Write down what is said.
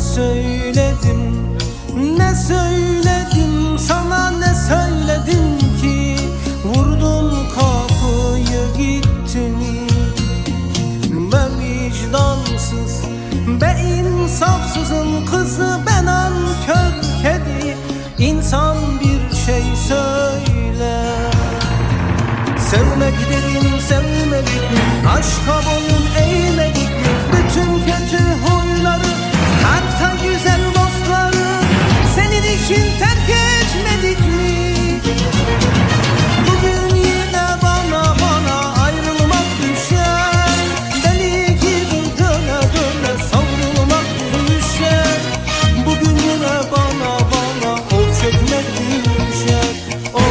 söyledim Ne söyledim sana ne söyledim ki? Vurdun kapıyı gittin Be vicdansız Be insafsızın kızı ben ankör kedi İnsan bir şey söyle. Sevmek dedim boy you